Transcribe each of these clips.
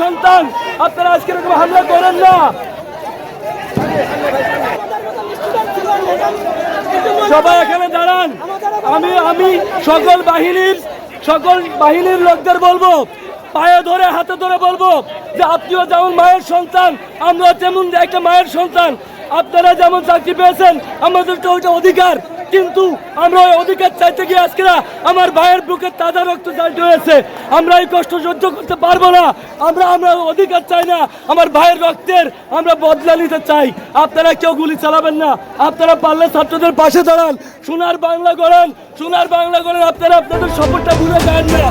সন্তান, আপনারা আজকে এরকম হামলা করেন না। সবাই এখানে দাঁড়ান। আমি আমি সকল বাহিনীর সকল বাহিনীর লোকদের বলব, পায়ে ধরে, হাতে ধরে বলব যে আপনিও যেমন মায়ের সন্তান আমরা তেমন একটা মায়ের সন্তান। আপনারা যেমন চাকরি পেয়েছেন আমাদের তো ওইটা অধিকার। কিন্তু আমরা অধিকার চাইতে গিয়ে আজকে আমার ভাইয়ের বুকে তাজা রক্ত চাইতে হয়েছে আমরা এই কষ্ট সহ্য করতে পারব না। আমরা আমরা অধিকার চাই না। আমার ভাইয়ের রক্তের আমরা বদলা নিতে চাই। আপনারা কেউ গুলি চালাবেন না। আপনারা পারলে ছাত্রদের পাশে দাঁড়ান। সোনার বাংলা করেন সোনার বাংলা করেন আপনারা আপনাদের শপথটা ভুলে যান না।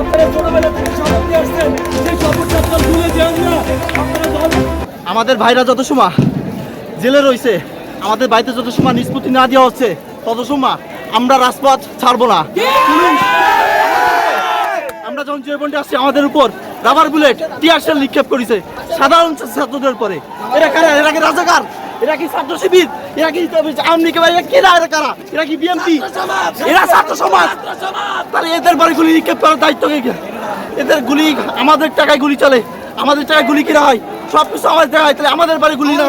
আপনারা ছোটবেলা থেকে শপথ নিয়ে আসছেন। সেই আপনারা ভুলে যান না। আমাদের ভাইরা যত সময় জেলে রয়েছে, আমাদের বাড়িতে যত সময় নিষ্পত্তি না দেওয়া হচ্ছে তত আমরা রাজপথ ছাড়বো না। আমরা যখন জয়বন্ডে আসছি, আমাদের উপর রাবার বুলেট টিয়ার শেল নিক্ষেপ করেছে সাধারণ ছাত্রদের উপরে। এরা কারা? এরা কি রাজাকার? এরা কি ছাত্র শিবির? এরা কি আওয়ামী লীগের এরা কি এরা কারা? এরা কি বিএনপি? এরা ছাত্র সমাজ। তাহলে এদের বাড়ি গুলি নিক্ষেপ করার দায়িত্ব কে এদের গুলি আমাদের টাকায় গুলি চলে। আমাদের টাকায় গুলি কিনা হয়? সব কিছু আমাদের টাকায় তাহলে আমাদের বাড়ি গুলি না